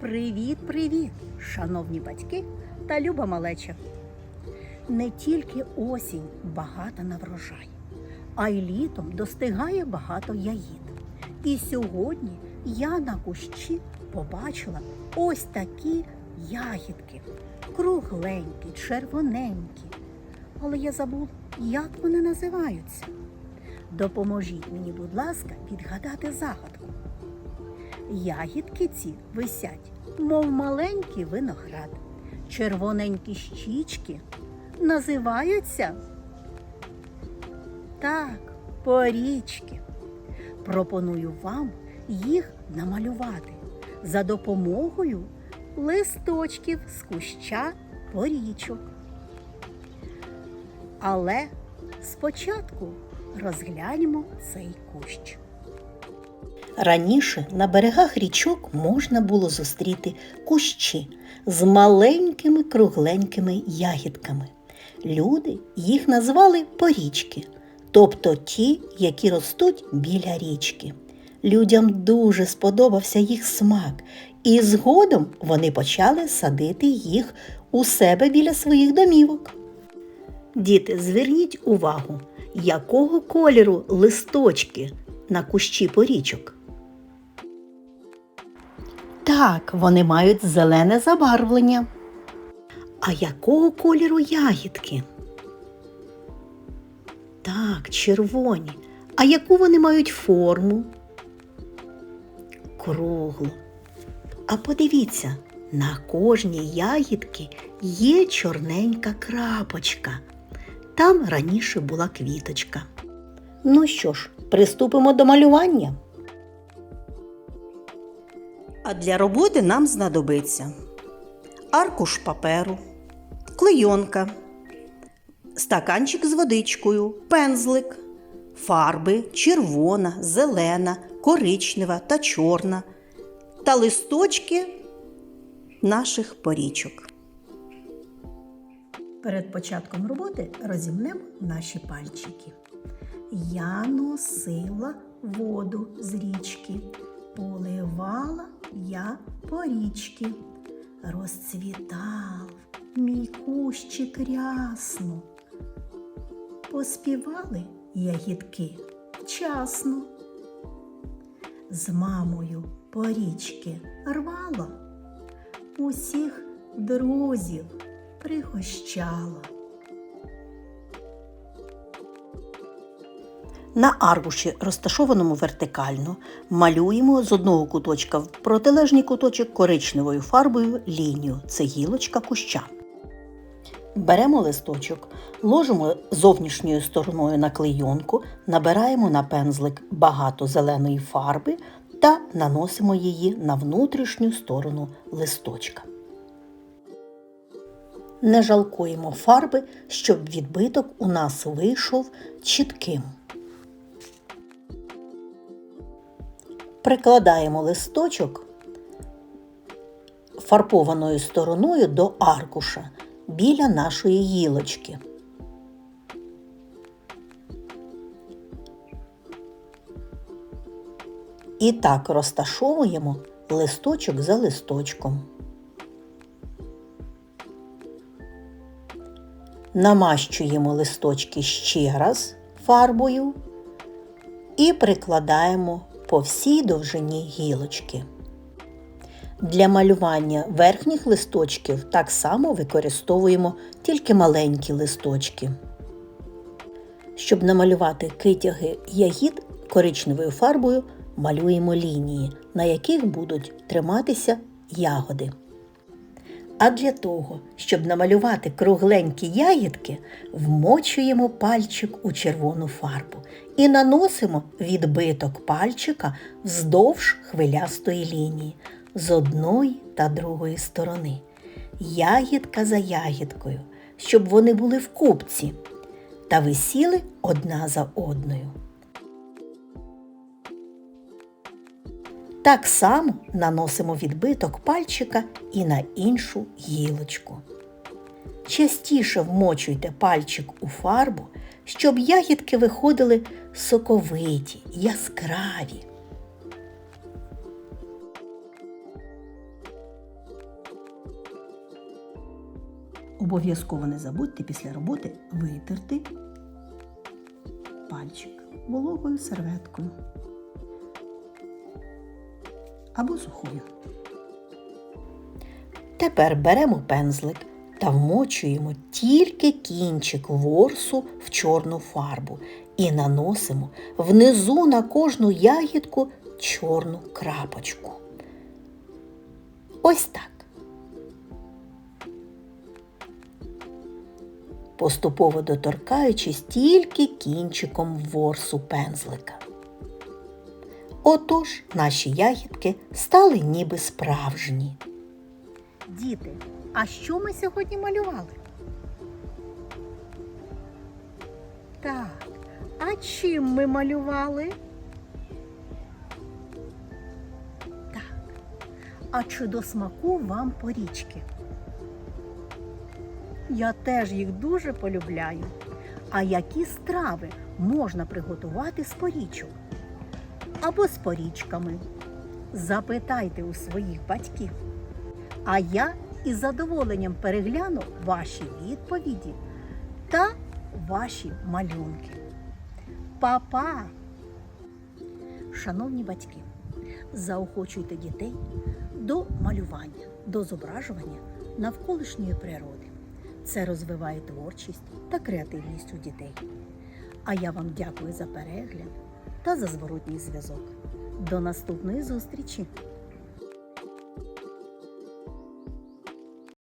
Привіт-привіт, шановні батьки та люба малеча. Не тільки осінь багата на врожай, а й літом достигає багато яїд. І сьогодні я на кущі побачила ось такі ягідки. Кругленькі, червоненькі. Але я забула, як вони називаються. Допоможіть мені, будь ласка, відгадати загадку. Ягідки ці висять, мов маленький виноград. Червоненькі щічки називаються так, порічки. Пропоную вам їх намалювати за допомогою листочків з куща порічок. Але спочатку розглянемо цей кущ. Раніше на берегах річок можна було зустріти кущі з маленькими кругленькими ягідками. Люди їх назвали порічки, тобто ті, які ростуть біля річки. Людям дуже сподобався їх смак, і згодом вони почали садити їх у себе біля своїх домівок. Діти, зверніть увагу, якого кольору листочки на кущі порічок. Так, вони мають зелене забарвлення. А якого кольору ягідки? Так, червоні. А яку вони мають форму? Круглу. А подивіться, на кожній ягідці є чорненька крапочка. Там раніше була квіточка. Ну що ж, приступимо до малювання. А для роботи нам знадобиться аркуш паперу, клейонка, стаканчик з водичкою, пензлик, фарби червона, зелена, коричнева та чорна та листочки наших порічок. Перед початком роботи розімнемо наші пальчики. Я носила воду з річки, поливала я по річки. Розцвітав мій кущик рясно. Поспівали ягідки вчасно. З мамою по річки рвала, усіх друзів пригощала. На аркуші, розташованому вертикально, малюємо з одного куточка в протилежний куточок коричневою фарбою лінію. Це гілочка куща. Беремо листочок, ложимо зовнішньою стороною на клейонку, набираємо на пензлик багато зеленої фарби та наносимо її на внутрішню сторону листочка. Не жалкуємо фарби, щоб відбиток у нас вийшов чітким. Прикладаємо листочок фарбованою стороною до аркуша біля нашої гілочки. І так розташовуємо листочок за листочком. Намащуємо листочки ще раз фарбою і прикладаємо по всій довжині гілочки. Для малювання верхніх листочків так само використовуємо тільки маленькі листочки. Щоб намалювати китяги ягід коричневою фарбою, малюємо лінії, на яких будуть триматися ягоди. А для того, щоб намалювати кругленькі ягідки, вмочуємо пальчик у червону фарбу і наносимо відбиток пальчика вздовж хвилястої лінії з одної та другої сторони. Ягідка за ягідкою, щоб вони були в купці та висіли одна за одною. Так само наносимо відбиток пальчика і на іншу гілочку. Частіше вмочуйте пальчик у фарбу, щоб ягідки виходили соковиті, яскраві. Обов'язково не забудьте після роботи витерти пальчик вологою серветкою або сухою. Тепер беремо пензлик та вмочуємо тільки кінчик ворсу в чорну фарбу і наносимо внизу на кожну ягідку чорну крапочку. Ось так. Поступово доторкаючись тільки кінчиком ворсу пензлика. Отож наші ягідки стали ніби справжні. Діти, а що ми сьогодні малювали? Так, а чим ми малювали? Так. А чи до смаку вам порічки? Я теж їх дуже полюбляю. А які страви можна приготувати з порічок? Або з порічками? Запитайте у своїх батьків. А я із задоволенням перегляну ваші відповіді та ваші малюнки. Па-па! Шановні батьки, заохочуйте дітей до малювання, до зображування навколишньої природи. Це розвиває творчість та креативність у дітей. А я вам дякую за перегляд та за зворотній зв'язок. До наступної зустрічі!